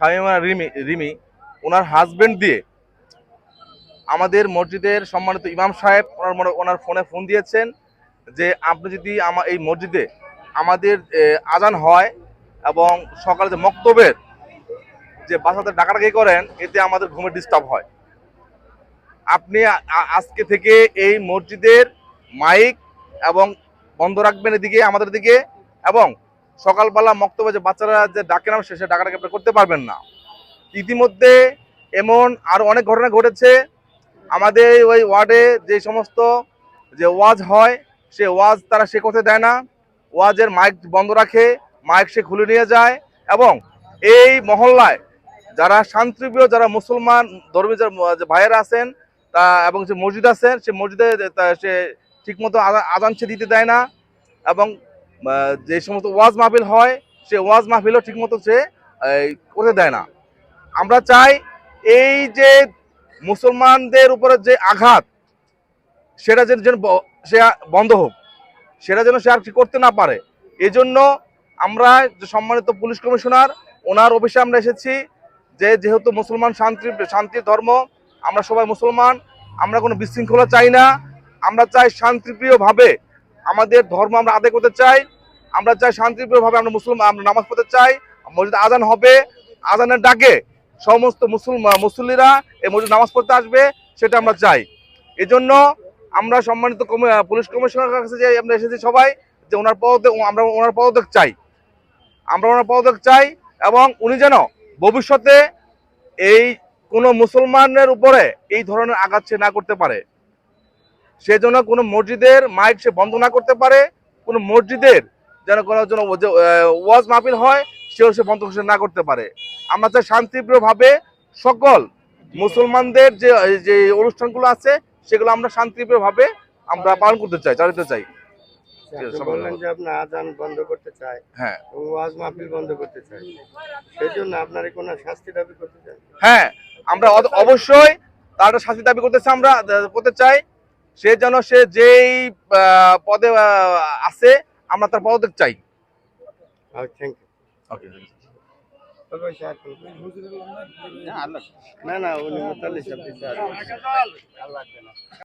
শামিমা রিমি রিমি, ওনার হাজবেন্ড দিয়ে আমাদের মসজিদের সম্মানিত ইমাম সাহেব ওনার ওনার ফোনে ফোন দিয়েছেন যে, আপনি যদি আমার এই মসজিদে আমাদের আজান হয় এবং সকালে যে মক্তবের যে বাসাতে ডাকাডাকি করেন, এতে আমাদের ঘুমের ডিস্টার্ব হয়। আপনি আজকে থেকে এই মসজিদের মাইক এবং বন্ধ রাখবেন এদিকে, আমাদের দিকে এবং সকালবেলা মক্তবে যে বাচ্চারা যে ডাকে নাম সে ডাকাডাকি আপনি করতে পারবেন না? ইতিমধ্যে এমন আরও অনেক ঘটনা ঘটেছে। আমাদের ওই ওয়ার্ডে যে সমস্ত যে ওয়াজ হয়, সে ওয়াজ তারা সে করতে দেয় না। ওয়াজের মাইক বন্ধ রাখে, মাইক সে খুলে নিয়ে যায় এবং এই মহল্লায় যারা শান্তিপ্রিয়, যারা মুসলমান ধর্মী যারা ভাইয়েরা আছেন, তা এবং যে মসজিদ আছেন, সে মসজিদে সে ঠিকমতো আজান সে দিতে দেয় না এবং যে সমস্ত ওয়াজ মাহফিল হয়, সে ওয়াজ মাহফিলও ঠিকমতো সে করতে দেয় না। আমরা চাই এই যে মুসলমানদের উপরে যে আঘাত, সেটা যেন যেন সে বন্ধ হোক, সেটা যেন সে আর করতে না পারে। এজন্য আমরা যে সম্মানিত পুলিশ কমিশনার, ওনার অফিসে আমরা এসেছি যে যেহেতু মুসলমান শান্তি, শান্তির ধর্ম, আমরা সবাই মুসলমান, আমরা কোনো বিশৃঙ্খলা চাই না। আমরা চাই শান্তিপ্রিয়ভাবে আমাদের ধর্ম আমরা আদায় করতে চাই। আমরা চাই শান্তিপ্রিয়ভাবে আমরা মুসলমান আমরা নামাজ পড়তে চাই। মসজিদ আজান হবে, আজানের ডাকে সমস্ত মুসলমান মুসল্লিরা এই মসজিদ নামাজ পড়তে আসবে, সেটা আমরা চাই। এজন্য আমরা সম্মানিত পুলিশ কমিশনারের কাছে যে আমরা এসেছি সবাই, যে ওনার পদত্যাগ আমরা ওনার পদত্যাগ চাই। আমরা ওনার পদত্যাগ চাই এবং উনি যেন ভবিষ্যতে এই কোনো মুসলমানের উপরে এই ধরনের আঘাত সে না করতে পারে। সেজন্য কোনো মসজিদের মাইক সে বন্ধ না করতে পারে, কোনো মসজিদের যেন কোনো যেন ও যে, আহ, ওয়াজ মাহফিল হয় সেও সে বন্ধ না করতে পারে। আমরা চাই শান্তিপ্রিয়ভাবে সকল মুসলমানদের যে যে অনুষ্ঠানগুলো আছে সেগুলো আমরা শান্তিপ্রিয়ভাবে আমরা পালন করতে চাই চালাতে চাই। আজান বন্ধ করতে চায় হ্যাঁ। ওয়াজ মাহফিল বন্ধ করতে চায়। সেই জন্য আপনার কোনো শাস্তি দাবি করতে চান? হ্যাঁ আমরা অবশ্যই তার শাস্তি দাবি করতেছে আমরা করতে চাই। সে যেন সে যেই পদে আছে আমরা তার পদত্যাগ চাই। থ্যাংক ওকে ইউ না না উনি